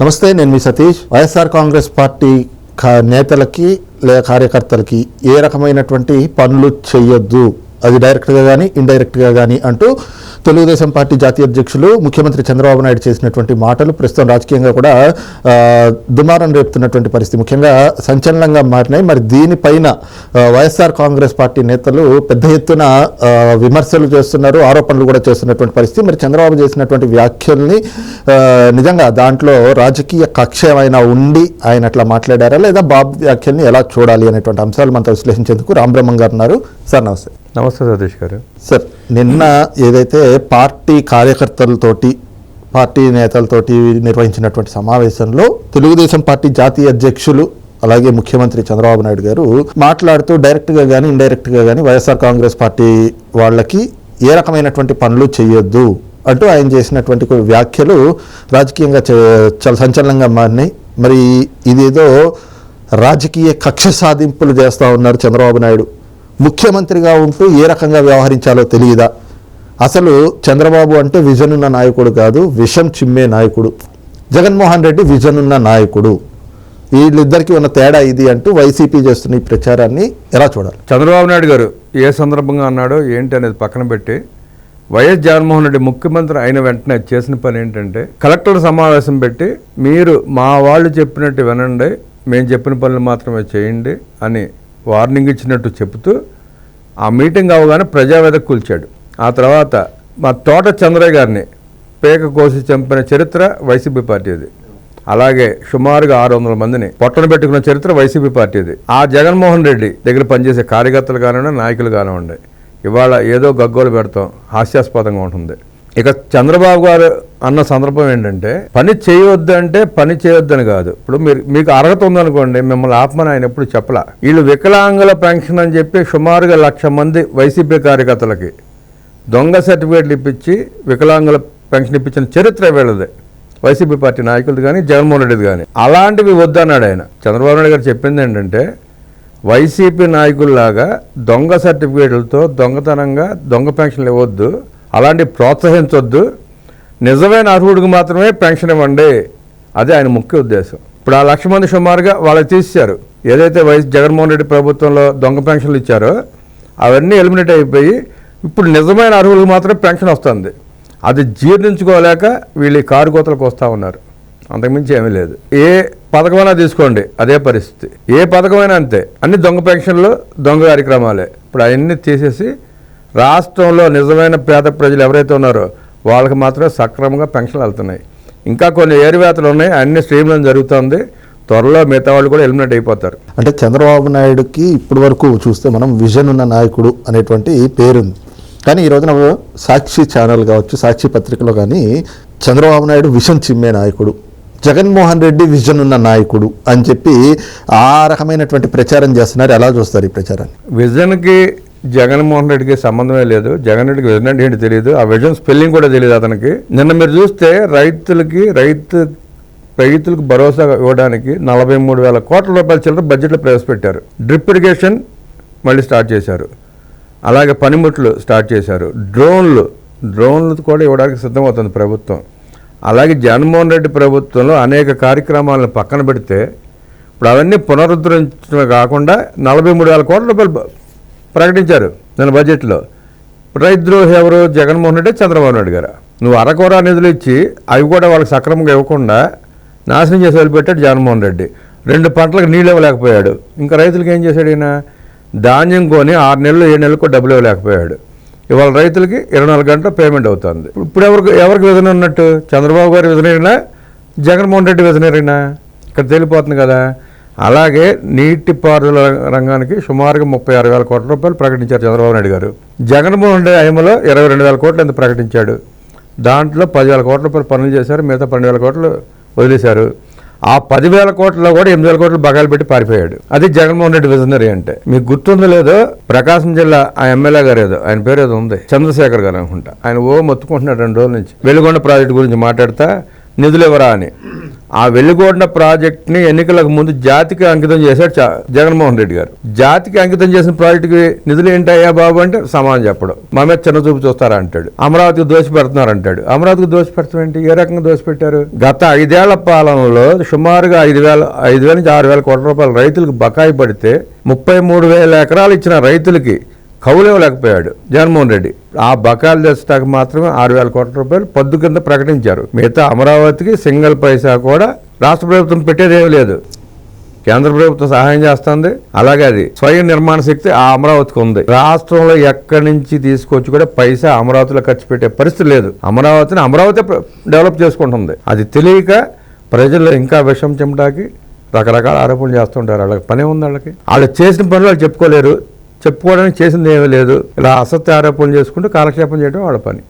నమస్తే నేను మీ సతీష్. వైఎస్ఆర్ కాంగ్రెస్ పార్టీ కా- నేతలకి లేదా కార్యకర్తలకి ఏ రకమైనటువంటి పనులు చేయొద్దు. అది డైరెక్ట్గా కానీ ఇండైరెక్ట్గా కానీ అంటూ తెలుగుదేశం పార్టీ జాతీయ అధ్యక్షులు ముఖ్యమంత్రి చంద్రబాబు నాయుడు చేసినటువంటి మాటలు ప్రస్తుతం రాజకీయంగా కూడా దుమారం రేపుతున్నటువంటి పరిస్థితి. ముఖ్యంగా సంచలనంగా మారినాయి. మరి దీనిపైన వైఎస్ఆర్ కాంగ్రెస్ పార్టీ నేతలు పెద్ద ఎత్తున విమర్శలు చేస్తున్నారు ఆరోపణలు కూడా చేస్తున్నటువంటి పరిస్థితి. మరి చంద్రబాబు చేసినటువంటి వ్యాఖ్యల్ని నిజంగా దాంట్లో రాజకీయ కక్ష ఏమైనా ఉండి ఆయన అట్లా మాట్లాడారా? లేదా బాబు వ్యాఖ్యల్ని ఎలా చూడాలి అనేటువంటి అంశాలు మనతో విశ్లేషించేందుకు రామబ్రహ్మం గారు ఉన్నారు. సార్ నమస్తే. నమస్తే సతీష్ గారు. సార్ నిన్న ఏదైతే పార్టీ కార్యకర్తలతోటి పార్టీ నేతలతోటి నిర్వహించినటువంటి సమావేశంలో తెలుగుదేశం పార్టీ జాతీయ అధ్యక్షులు అలాగే ముఖ్యమంత్రి చంద్రబాబు నాయుడు గారు మాట్లాడుతూ డైరెక్ట్గా కానీ ఇండైరెక్ట్గా కానీ వైఎస్ఆర్ కాంగ్రెస్ పార్టీ వాళ్ళకి ఏ రకమైనటువంటి పనులు చేయొద్దు అంటూ ఆయన చేసినటువంటి వ్యాఖ్యలు రాజకీయంగా చాలా సంచలనంగా మారినాయి. మరి ఇదేదో రాజకీయ కక్ష సాధింపులు చేస్తూ ఉన్నారు చంద్రబాబు నాయుడు. ముఖ్యమంత్రిగా ఉంటూ ఏ రకంగా వ్యవహరించాలో తెలియదా అసలు చంద్రబాబు అంటే విజన్ ఉన్న నాయకుడు కాదు విషం చిమ్మే నాయకుడు. జగన్మోహన్ రెడ్డి విజన్ ఉన్న నాయకుడు. వీళ్ళిద్దరికీ ఉన్న తేడా ఇది అంటూ వైసీపీ చేస్తున్న ఈ ప్రచారాన్ని ఎలా చూడాలి? చంద్రబాబు నాయుడు గారు ఏ సందర్భంగా అన్నాడో ఏంటి అనేది పక్కన పెట్టి వైఎస్ జగన్మోహన్ రెడ్డి ముఖ్యమంత్రి అయిన వెంటనే చేసిన పని ఏంటంటే కలెక్టర్ సమావేశం పెట్టి మీరు మా వాళ్ళు చెప్పినట్టు వినండి మేము చెప్పిన పనులు మాత్రమే చేయండి అని వార్నింగ్ ఇచ్చినట్టు చెబుతూ ఆ మీటింగ్ అవగానే ప్రజావేద కూల్చాడు. ఆ తర్వాత మా తోట చంద్రయ్య గారిని పేక కోసి చంపిన చరిత్ర వైసీపీ పార్టీది అలాగే సుమారుగా ఆరు వందల మందిని పొట్టను పెట్టుకున్న చరిత్ర వైసీపీ పార్టీది ఆ జగన్మోహన్ రెడ్డి దగ్గర పనిచేసే కార్యకర్తలు కానివ్వండి నాయకులు కానివ్వండి ఇవాళ ఏదో గగ్గోలు పెడతాం హాస్యాస్పదంగా ఉంటుంది. ఇక చంద్రబాబు గారు అన్న సందర్భం ఏంటంటే పని చేయవద్దు అంటే పని చేయొద్దని కాదు. ఇప్పుడు మీరు మీకు అర్హత ఉందనుకోండి మిమ్మల్ని ఆపమని ఆయన ఎప్పుడు చెప్పలా. వీళ్ళు వికలాంగుల పెన్షన్ అని చెప్పి సుమారుగా లక్ష మంది వైసీపీ కార్యకర్తలకి దొంగ సర్టిఫికేట్లు ఇప్పించి వికలాంగుల పెన్షన్ ఇప్పించిన చరిత్ర వీళ్ళది. వైసీపీ పార్టీ నాయకులది కానీ జగన్మోహన్ రెడ్డిది కానీ అలాంటివి వద్దన్నాడు ఆయన. చంద్రబాబు నాయుడు గారు చెప్పింది ఏంటంటే వైసీపీ నాయకుల్లాగా దొంగ సర్టిఫికేట్లతో దొంగతనంగా దొంగ పెన్షన్లు ఇవ్వద్దు అలాంటివి ప్రోత్సహించొద్దు నిజమైన అర్హుడికి మాత్రమే పెన్షన్ ఇవ్వండి. అదే ఆయన ముఖ్య ఉద్దేశం. ఇప్పుడు ఆ లక్ష మంది సుమారుగా వాళ్ళకి తీశారు ఏదైతే వైఎస్ జగన్మోహన్ రెడ్డి ప్రభుత్వంలో దొంగ పెన్షన్లు ఇచ్చారో అవన్నీ ఎలిమినేట్ అయిపోయి ఇప్పుడు నిజమైన అర్హులకు మాత్రమే పెన్షన్ వస్తుంది. అది జీర్ణించుకోలేక వీళ్ళు ఈ కారు కోతలకు వస్తూ ఉన్నారు. అంతకుమించి ఏమీ లేదు. ఏ పథకమైనా తీసుకోండి. అదే పరిస్థితి. ఏ పథకమైనా అంతే. అన్ని దొంగ పెన్షన్లు దొంగ కార్యక్రమాలే. ఇప్పుడు అవన్నీ తీసేసి రాష్ట్రంలో నిజమైన పేద ప్రజలు ఎవరైతే ఉన్నారో వాళ్ళకి మాత్రమే సక్రమంగా పెన్షన్లు వెళ్తున్నాయి. ఇంకా కొన్ని ఏరివేతలు ఉన్నాయి అన్ని స్ట్రీమ్లను జరుగుతుంది. త్వరలో మిగతా వాళ్ళు కూడా ఎలిమినేట్ అయిపోతారు. అంటే చంద్రబాబు నాయుడుకి ఇప్పటి వరకు చూస్తే మనం విజన్ ఉన్న నాయకుడు అనేటువంటి పేరుంది. కానీ ఈ రోజున సాక్షి ఛానల్ కావచ్చు సాక్షి పత్రికలో కానీ చంద్రబాబు నాయుడు విషన్ చిమ్మే నాయకుడు జగన్మోహన్ రెడ్డి విజన్ ఉన్న నాయకుడు అని చెప్పి ఆ రకమైనటువంటి ప్రచారం చేస్తున్నారు. ఎలా చూస్తారు ఈ ప్రచారాన్ని? విజన్కి జగన్మోహన్ రెడ్డికి సంబంధమే లేదు. జగన్ రెడ్డికి విజన్ అంటే ఏంటి తెలియదు ఆ విజన్ స్పెల్లింగ్ కూడా తెలియదు అతనికి. నిన్న మీరు చూస్తే రైతులకి రైతు రైతులకు భరోసా ఇవ్వడానికి నలభై మూడు వేల కోట్ల రూపాయల చిల్లర బడ్జెట్లో ప్రవేశపెట్టారు. డ్రిప్ ఇరిగేషన్ మళ్ళీ స్టార్ట్ చేశారు. అలాగే పనిముట్లు స్టార్ట్ చేశారు. డ్రోన్లు డ్రోన్లు కూడా ఇవ్వడానికి సిద్ధమవుతుంది ప్రభుత్వం. అలాగే జగన్మోహన్ రెడ్డి ప్రభుత్వంలో అనేక కార్యక్రమాలను పక్కన పెడితే ఇప్పుడు అవన్నీ పునరుద్ధరించడమే కాకుండా నలభై మూడు వేల కోట్ల రూపాయలు ప్రకటించారు నేను బడ్జెట్లో. రైతు ఎవరు? జగన్మోహన్ రెడ్డి చంద్రబాబు నాయుడు గారు? నువ్వు అరకొర నిధులు ఇచ్చి అవి కూడా వాళ్ళకి సక్రమంగా ఇవ్వకుండా నాశనం చేసి వదిలిపెట్టాడు జగన్మోహన్ రెడ్డి. రెండు పంటలకు నీళ్ళు ఇవ్వలేకపోయాడు. ఇంకా రైతులకు ఏం చేశాడు ఈయన? ధాన్యం కొని ఆరు నెలలు ఏడు నెలలకు డబ్బులు ఇవ్వలేకపోయాడు. ఇవాళ రైతులకి ఇరవై నాలుగు గంటల పేమెంట్ అవుతుంది. ఇప్పుడు ఎవరికి ఎవరికి విధన ఉన్నట్టు? చంద్రబాబు గారి విధనైనా జగన్మోహన్ రెడ్డి విధనైనా ఇక్కడ తెలిపోతుంది కదా. అలాగే నీటిపారుదల రంగానికి సుమారుగా ముప్పై ఆరు వేల కోట్ల రూపాయలు ప్రకటించారు చంద్రబాబు నాయుడు గారు. జగన్మోహన్ రెడ్డి హయాంలో ఇరవై రెండు వేల కోట్లు ఎంత ప్రకటించాడు? దాంట్లో పదివేల కోట్ల రూపాయలు పనులు చేశారు మిగతా పన్నెండు వేల కోట్లు వదిలేశారు. ఆ పదివేల కోట్లలో కూడా ఎనిమిది వేల కోట్లు బగాలు పెట్టి పారిపోయాడు. అది జగన్మోహన్ రెడ్డి విజనరీ అంటే. మీకు గుర్తుందో లేదో ప్రకాశం జిల్లా ఆ ఎమ్మెల్యే గారు ఏదో ఆయన పేరు ఏదో ఉంది చంద్రశేఖర్ గారు అనుకుంటా. ఆయన ఓ మొత్తుకుంటున్నాడు రెండు రోజుల నుంచి. వెలుగొండ ప్రాజెక్టు గురించి మాట్లాడతా నిధులు ఇవ్వరా అని. ఆ వెలుగొండ ప్రాజెక్ట్ని ఎన్నికలకు ముందు జాతికి అంకితం చేశాడు జగన్మోహన్ రెడ్డి గారు. జాతికి అంకితం చేసిన ప్రాజెక్టుకి నిధులు ఏంటయ్యా బాబు అంటే సమానం చెప్పడం. మా మీద చిన్న చూపు చూస్తారా అంటాడు. అమరావతికి దోషి పెడుతున్నారు అంటాడు. అమరావతికి దోషి పెడతాం ఏంటి? ఏ రకంగా దోషి పెట్టారు గత ఐదేళ్ళ పాలనలో సుమారుగా ఐదు వేల ఐదు వేల నుంచి ఆరు వేల కోట్ల రూపాయలు రైతులకు బకాయి పడితే ముప్పై మూడు వేల ఎకరాలు ఇచ్చిన రైతులకి కౌలేవలేకపోయాడు జగన్మోహన్ రెడ్డి. ఆ బకాయిలు తెచ్చడానికి మాత్రమే ఆరు వేల కోట్ల రూపాయలు పద్దు కింద ప్రకటించారు. మిగతా అమరావతికి సింగిల్ పైసా కూడా రాష్ట్ర ప్రభుత్వం పెట్టేదేమీ లేదు. కేంద్ర ప్రభుత్వం సహాయం చేస్తుంది. అలాగే అది స్వయం నిర్మాణ శక్తి ఆ అమరావతికి ఉంది. రాష్ట్రంలో ఎక్కడి నుంచి తీసుకొచ్చి కూడా పైసా అమరావతిలో ఖర్చు పెట్టే పరిస్థితి లేదు. అమరావతిని అమరావతి డెవలప్ చేసుకుంటుంది. అది తెలియక ప్రజలు ఇంకా విషం చెమటాకి రకరకాల ఆరోపణలు చేస్తుంటారు. వాళ్ళకి పనే ఉంది వాళ్ళకి. వాళ్ళు చేసిన పనులు వాళ్ళు చెప్పుకోలేరు. చెప్పుకోవడానికి చేసింది ఏమీ లేదు. ఇలా అసత్య ఆరోపణలు చేసుకుంటూ కాలక్షేపం చేయడం వాళ్ళ పని.